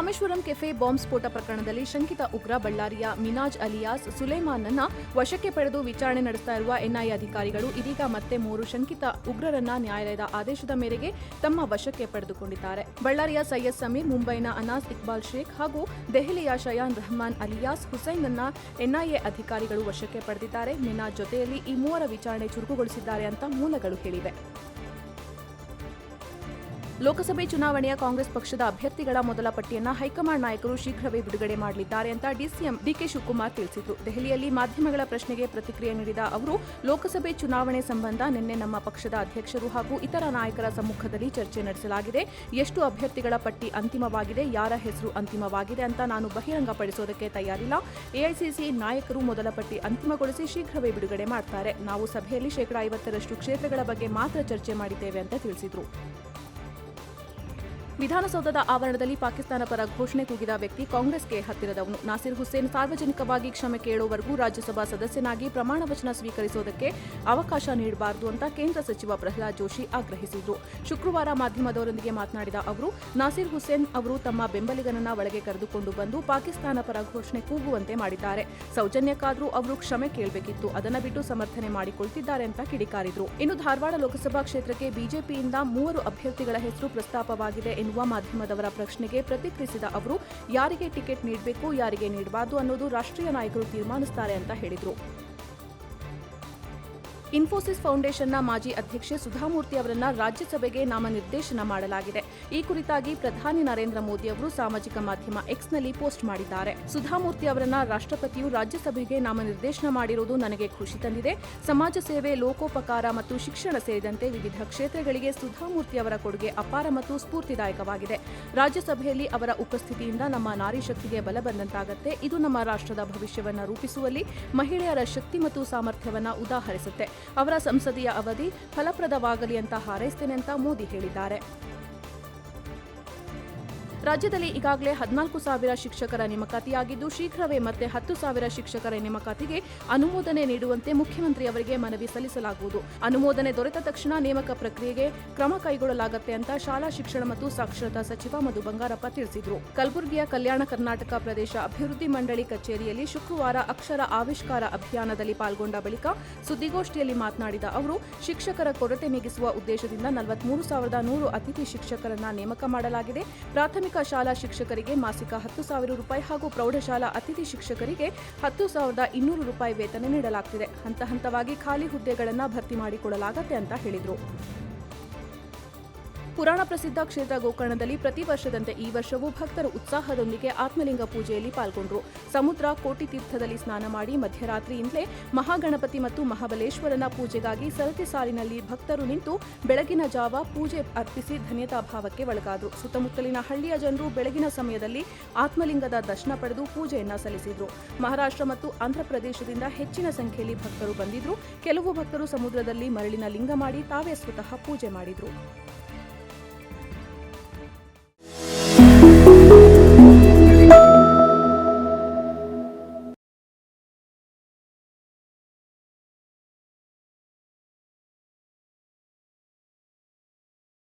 Rameswaram cafe bomb ಸ್ಫೋಟ ಪ್ರಕರಣದಲ್ಲಿ ಶಂಕಿತ ಉಗ್ರ ಬಳ್ಳಾರಿಯ ಮಿನಾಜ್ ಅಲಿಯಾಸ್ ಸುಲೇಮಾನ್ನನ್ನ ವಶಕ್ಕೆ ಪಡೆದು ವಿಚಾರಣೆ ನಡೆಸ್ತಾ ಇರುವ ಎನ್ಐಎ ಅಧಿಕಾರಿಗಳು ಇದೀಗ ಮತ್ತೆ ಮೂರು ಶಂಕಿತ ಉಗ್ರರನ್ನ ನ್ಯಾಯಾಲಯದ ಆದೇಶದ ಮೇರೆಗೆ ತಮ್ಮ ವಶಕ್ಕೆ ಪಡೆದುಕೊಂಡಿದ್ದಾರೆ. ಬಳ್ಳಾರಿಯ ಸೈಯದ್ ಸಮೀರ್, ಮುಂಬೈನ ಅನಾಸ್ ಇಕ್ಬಾಲ್ ಶೇಖ್ ಹಾಗೂ ದೆಹಲಿಯ ಶಯಾನ್ ರಹಮಾನ್ ಅಲಿಯಾಸ್ ಹುಸೈನ್ನನ್ನ ಎನ್ಐಎ ಅಧಿಕಾರಿಗಳು ವಶಕ್ಕೆ ಪಡೆದಿದ್ದಾರೆ. ಮಿನಾಜ್ ಜೊತೆಯಲ್ಲಿ ಈ ಮೂವರ ವಿಚಾರಣೆ ಚುರುಕುಗೊಳಿಸಿದ್ದಾರೆ ಅಂತ ಮೂಲಗಳು ಹೇಳಿವೆ. ಲೋಕಸಭೆ ಚುನಾವಣೆಯ ಕಾಂಗ್ರೆಸ್ ಪಕ್ಷದ ಅಭ್ಯರ್ಥಿಗಳ ಮೊದಲ ಪಟ್ಟಿಯನ್ನು ಹೈಕಮಾಂಡ್ ನಾಯಕರು ಶೀಘ್ರವೇ ಬಿಡುಗಡೆ ಮಾಡಲಿದ್ದಾರೆ ಅಂತ ಡಿಸಿಎಂ ಡಿಕೆ ಶಿವಕುಮಾರ್ ತಿಳಿಸಿದರು. ದೆಹಲಿಯಲ್ಲಿ ಮಾಧ್ಯಮಗಳ ಪ್ರಶ್ನೆಗೆ ಪ್ರತಿಕ್ರಿಯೆ ನೀಡಿದ ಅವರು, ಲೋಕಸಭೆ ಚುನಾವಣೆ ಸಂಬಂಧ ನಿನ್ನೆ ನಮ್ಮ ಪಕ್ಷದ ಅಧ್ಯಕ್ಷರು ಹಾಗೂ ಇತರ ನಾಯಕರ ಸಮ್ಮುಖದಲ್ಲಿ ಚರ್ಚೆ ನಡೆಸಲಾಗಿದೆ. ಎಷ್ಟು ಅಭ್ಯರ್ಥಿಗಳ ಪಟ್ಟಿ ಅಂತಿಮವಾಗಿದೆ, ಯಾರ ಹೆಸರು ಅಂತಿಮವಾಗಿದೆ ಅಂತ ನಾನು ಬಹಿರಂಗಪಡಿಸೋದಕ್ಕೆ ತಯಾರಿಲ್ಲ. ಎಐಸಿಸಿ ನಾಯಕರು ಮೊದಲ ಪಟ್ಟಿ ಅಂತಿಮಗೊಳಿಸಿ ಶೀಘ್ರವೇ ಬಿಡುಗಡೆ ಮಾಡ್ತಾರೆ. ನಾವು ಸಭೆಯಲ್ಲಿ ಶೇಕಡಾ ಐವತ್ತರಷ್ಟು ಕ್ಷೇತ್ರಗಳ ಬಗ್ಗೆ ಮಾತ್ರ ಚರ್ಚೆ ಮಾಡಿದ್ದೇವೆ ಅಂತ ತಿಳಿಸಿದರು. ವಿಧಾನಸೌಧದ ಆವರಣದಲ್ಲಿ ಪಾಕಿಸ್ತಾನ ಪರ ಘೋಷಣೆ ಕೂಗಿದ ವ್ಯಕ್ತಿ ಕಾಂಗ್ರೆಸ್ಗೆ ಹತ್ತಿರದವನು. ನಾಸಿರ್ ಹುಸೇನ್ ಸಾರ್ವಜನಿಕವಾಗಿ ಕ್ಷಮೆ ಕೇಳುವವರೆಗೂ ರಾಜ್ಯಸಭಾ ಸದಸ್ಯನಾಗಿ ಪ್ರಮಾಣ ವಚನ ಸ್ವೀಕರಿಸುವುದಕ್ಕೆ ಅವಕಾಶ ನೀಡಬಾರದು ಅಂತ ಕೇಂದ್ರ ಸಚಿವ ಪ್ರಹ್ಲಾದ್ ಜೋಶಿ ಆಗ್ರಹಿಸಿದರು. ಶುಕ್ರವಾರ ಮಾಧ್ಯಮದವರೊಂದಿಗೆ ಮಾತನಾಡಿದ ಅವರು, ನಾಸಿರ್ ಹುಸೇನ್ ಅವರು ತಮ್ಮ ಬೆಂಬಲಿಗನನ್ನ ಒಳಗೆ ಕರೆದುಕೊಂಡು ಬಂದು ಪಾಕಿಸ್ತಾನ ಪರ ಘೋಷಣೆ ಕೂಗುವಂತೆ ಮಾಡಿದ್ದಾರೆ. ಸೌಜನ್ಯಕ್ಕಾದರೂ ಅವರು ಕ್ಷಮೆ ಕೇಳಬೇಕಿತ್ತು. ಅದನ್ನು ಬಿಟ್ಟು ಸಮರ್ಥನೆ ಮಾಡಿಕೊಳ್ತಿದ್ದಾರೆ ಅಂತ ಕಿಡಿಕಾರಿದರು. ಇನ್ನು ಧಾರವಾಡ ಲೋಕಸಭಾ ಕ್ಷೇತ್ರಕ್ಕೆ ಬಿಜೆಪಿಯಿಂದ ಮೂವರು ಅಭ್ಯರ್ಥಿಗಳ ಹೆಸರು ಪ್ರಸ್ತಾಪವಾಗಿದೆ ಎನ್ನುವ ಮಾಧ್ಯಮದವರ ಪ್ರಶ್ನೆಗೆ ಪ್ರತಿಕ್ರಿಯಿಸಿದ ಅವರು, ಯಾರಿಗೆ ಟಿಕೆಟ್ ನೀಡಬೇಕು, ಯಾರಿಗೆ ನೀಡಬಾರದು ಅನ್ನೋದು ರಾಷ್ಟ್ರೀಯ ನಾಯಕರು ತೀರ್ಮಾನಿಸುತ್ತಾರೆ ಅಂತ ಹೇಳಿದರು. ಇನ್ಫೋಸಿಸ್ ಫೌಂಡೇಶನ್ನ ಮಾಜಿ ಅಧ್ಯಕ್ಷೆ ಸುಧಾಮೂರ್ತಿ ಅವರನ್ನ ರಾಜ್ಯಸಭೆಗೆ ನಾಮನಿರ್ದೇಶನ ಮಾಡಲಾಗಿದೆ. ಈ ಕುರಿತಾಗಿ ಪ್ರಧಾನಿ ನರೇಂದ್ರ ಮೋದಿ ಅವರು ಸಾಮಾಜಿಕ ಮಾಧ್ಯಮ ಎಕ್ಸ್ನಲ್ಲಿ ಪೋಸ್ಟ್ ಮಾಡಿದ್ದಾರೆ. ಸುಧಾಮೂರ್ತಿ ಅವರನ್ನ ರಾಷ್ಟ್ರಪತಿಯು ರಾಜ್ಯಸಭೆಗೆ ನಾಮನಿರ್ದೇಶನ ಮಾಡಿರುವುದು ನನಗೆ ಖುಷಿ ತಂದಿದೆ. ಸಮಾಜ ಸೇವೆ, ಲೋಕೋಪಕಾರ ಮತ್ತು ಶಿಕ್ಷಣ ಸೇರಿದಂತೆ ವಿವಿಧ ಕ್ಷೇತ್ರಗಳಿಗೆ ಸುಧಾಮೂರ್ತಿ ಅವರ ಕೊಡುಗೆ ಅಪಾರ ಮತ್ತು ಸ್ಫೂರ್ತಿದಾಯಕವಾಗಿದೆ. ರಾಜ್ಯಸಭೆಯಲ್ಲಿ ಅವರ ಉಪಸ್ಥಿತಿಯಿಂದ ನಮ್ಮ ನಾರಿ ಶಕ್ತಿಗೆ ಬಲ ಬಂದಂತಾಗತ್ತೆ. ಇದು ನಮ್ಮ ರಾಷ್ಟ್ರದ ಭವಿಷ್ಯವನ್ನು ರೂಪಿಸುವಲ್ಲಿ ಮಹಿಳೆಯರ ಶಕ್ತಿ ಮತ್ತು ಸಾಮರ್ಥ್ಯವನ್ನು ಉದಾಹರಿಸುತ್ತೆ. ಅವರ ಸಂಸದೀಯ ಅವಧಿ ಫಲಪ್ರದವಾಗಲಿ ಅಂತ ಹಾರೈಸ್ತೇನೆ ಅಂತ ಮೋದಿ ಹೇಳಿದ್ದಾರೆ. ರಾಜ್ಯದಲ್ಲಿ ಈಗಾಗಲೇ ಹದಿನಾಲ್ಕು ಸಾವಿರ ಶಿಕ್ಷಕರ ನೇಮಕಾತಿಯಾಗಿದ್ದು, ಶೀಘ್ರವೇ ಮತ್ತೆ ಹತ್ತು ಸಾವಿರ ಶಿಕ್ಷಕರ ನೇಮಕಾತಿಗೆ ಅನುಮೋದನೆ ನೀಡುವಂತೆ ಮುಖ್ಯಮಂತ್ರಿ ಅವರಿಗೆ ಮನವಿ ಸಲ್ಲಿಸಲಾಗುವುದು. ಅನುಮೋದನೆ ದೊರೆತ ತಕ್ಷಣ ನೇಮಕ ಪ್ರಕ್ರಿಯೆಗೆ ಕ್ರಮ ಕೈಗೊಳ್ಳಲಾಗುತ್ತೆ ಅಂತ ಶಾಲಾ ಶಿಕ್ಷಣ ಮತ್ತು ಸಾಕ್ಷರತಾ ಸಚಿವ ಮಧು ಬಂಗಾರಪ್ಪ ತಿಳಿಸಿದರು. ಕಲಬುರಗಿಯ ಕಲ್ಯಾಣ ಕರ್ನಾಟಕ ಪ್ರದೇಶ ಅಭಿವೃದ್ಧಿ ಮಂಡಳಿ ಕಚೇರಿಯಲ್ಲಿ ಶುಕ್ರವಾರ ಅಕ್ಷರ ಆವಿಷ್ಕಾರ ಅಭಿಯಾನದಲ್ಲಿ ಪಾಲ್ಗೊಂಡ ಬಳಿಕ ಸುದ್ದಿಗೋಷ್ಠಿಯಲ್ಲಿ ಮಾತನಾಡಿದ ಅವರು, ಶಿಕ್ಷಕರ ಕೊರತೆ ನೀಗಿಸುವ ಉದ್ದೇಶದಿಂದ ನಲವತ್ಮೂರು ಸಾವಿರದ ನೂರು ಅತಿಥಿ ಶಿಕ್ಷಕರನ್ನ ನೇಮಕ ಮಾಡಲಾಗಿದೆ. ಪ್ರಾಥಮಿಕ ಶಾಲಾ ಶಿಕ್ಷಕರಿಗೆ ಮಾಸಿಕ ಹತ್ತು ಸಾವಿರ ರೂಪಾಯಿ ಹಾಗೂ ಪ್ರೌಢಶಾಲಾ ಅತಿಥಿ ಶಿಕ್ಷಕರಿಗೆ ಹತ್ತು ಸಾವಿರದ ಇನ್ನೂರು ರೂಪಾಯಿ ವೇತನ ನೀಡಲಾಗ್ತಿದೆ. ಹಂತ ಹಂತವಾಗಿ ಖಾಲಿ ಹುದ್ದೆಗಳನ್ನು ಭರ್ತಿ ಮಾಡಿಕೊಳ್ಳಲಾಗುತ್ತೆ ಅಂತ ಹೇಳಿದರು. ಪುರಾಣ ಪ್ರಸಿದ್ಧ ಕ್ಷೇತ್ರ ಗೋಕರ್ಣದಲ್ಲಿ ಪ್ರತಿ ವರ್ಷದಂತೆ ಈ ವರ್ಷವೂ ಭಕ್ತರು ಉತ್ಸಾಹದೊಂದಿಗೆ ಆತ್ಮಲಿಂಗ ಪೂಜೆಯಲ್ಲಿ ಪಾಲ್ಗೊಂಡರು. ಸಮುದ್ರ ಕೋಟಿ ತೀರ್ಥದಲ್ಲಿ ಸ್ನಾನ ಮಾಡಿ ಮಧ್ಯರಾತ್ರಿಯಿಂದಲೇ ಮಹಾಗಣಪತಿ ಮತ್ತು ಮಹಾಬಲೇಶ್ವರನ ಪೂಜೆಗಾಗಿ ಸರತಿ ಸಾಲಿನಲ್ಲಿ ಭಕ್ತರು ನಿಂತು ಬೆಳಗಿನ ಜಾವ ಪೂಜೆ ಅರ್ಪಿಸಿ ಧನ್ಯತಾ ಭಾವಕ್ಕೆ ಒಳಗಾದರು. ಸುತ್ತಮುತ್ತಲಿನ ಹಳ್ಳಿಯ ಜನರು ಬೆಳಗಿನ ಸಮಯದಲ್ಲಿ ಆತ್ಮಲಿಂಗದ ದರ್ಶನ ಪಡೆದು ಪೂಜೆಯನ್ನ ಸಲ್ಲಿಸಿದರು. ಮಹಾರಾಷ್ಟ್ರ ಮತ್ತು ಆಂಧ್ರಪ್ರದೇಶದಿಂದ ಹೆಚ್ಚಿನ ಸಂಖ್ಯೆಯಲ್ಲಿ ಭಕ್ತರು ಬಂದಿದ್ರು. ಕೆಲವು ಭಕ್ತರು ಸಮುದ್ರದಲ್ಲಿ ಮರಳಿನ ಲಿಂಗ ಮಾಡಿ ತಾವೇ ಸ್ವತಃ ಪೂಜೆ ಮಾಡಿದ್ರು.